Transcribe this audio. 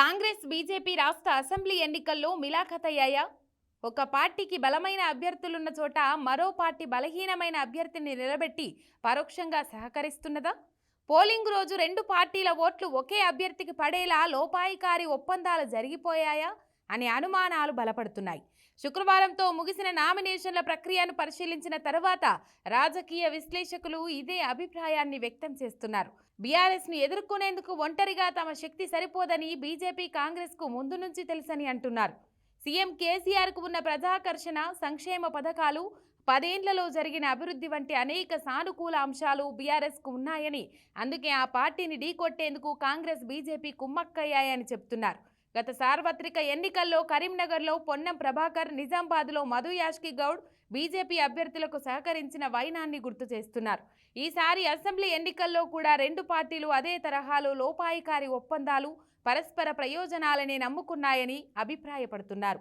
Congress BJP రాష్ట్ర assembly ఎన్నికల్లో మిలాఖతయ్యాయా? ఒక పార్టీకి బలమైన అభ్యర్థులున్న చోట మరో పార్టీ బలహీనమైన అభ్యర్థిని నిలబెట్టి పరోక్షంగా సహకరిస్తున్నదా? పోలింగ్ రోజు రెండు పార్టీల ఓట్లు ఒకే అభ్యర్థికి పడేలా లోపాయికారి ఒప్పందాలు జరిగిపోయాయా? అనే అనుమానాలు బలపడుతున్నాయి. శుక్రవారంతో ముగిసిన నామినేషన్ల ప్రక్రియను పరిశీలించిన తర్వాత రాజకీయ విశ్లేషకులు ఇదే అభిప్రాయాన్ని వ్యక్తం చేస్తున్నారు. బీఆర్ఎస్ను ఎదుర్కొనేందుకు ఒంటరిగా తమ శక్తి సరిపోదని బీజేపీ కాంగ్రెస్కు ముందు నుంచి తెలుసని అంటున్నారు. సీఎం కేసీఆర్కు ఉన్న ప్రజాకర్షణ సంక్షేమ పథకాలు పదేండ్లలో జరిగిన అభివృద్ధి వంటి అనేక సానుకూల అంశాలు బీఆర్ఎస్కు ఉన్నాయని అందుకే ఆ పార్టీని ఢీకొట్టేందుకు కాంగ్రెస్ బీజేపీ కుమ్మక్కయ్యాయని చెప్తున్నారు. గత సార్వత్రిక ఎన్నికల్లో కరీంనగర్లో పొన్నం ప్రభాకర్ నిజామాబాద్లో మధు యాష్కి గౌడ్ బీజేపీ అభ్యర్థులకు సహకరించిన వైనాన్ని గుర్తు చేస్తున్నారు. ఈసారి అసెంబ్లీ ఎన్నికల్లో కూడా రెండు పార్టీలు అదే తరహాలో లోపాయికారి ఒప్పందాలు పరస్పర ప్రయోజనాలనే నమ్ముకున్నాయని అభిప్రాయపడుతున్నారు.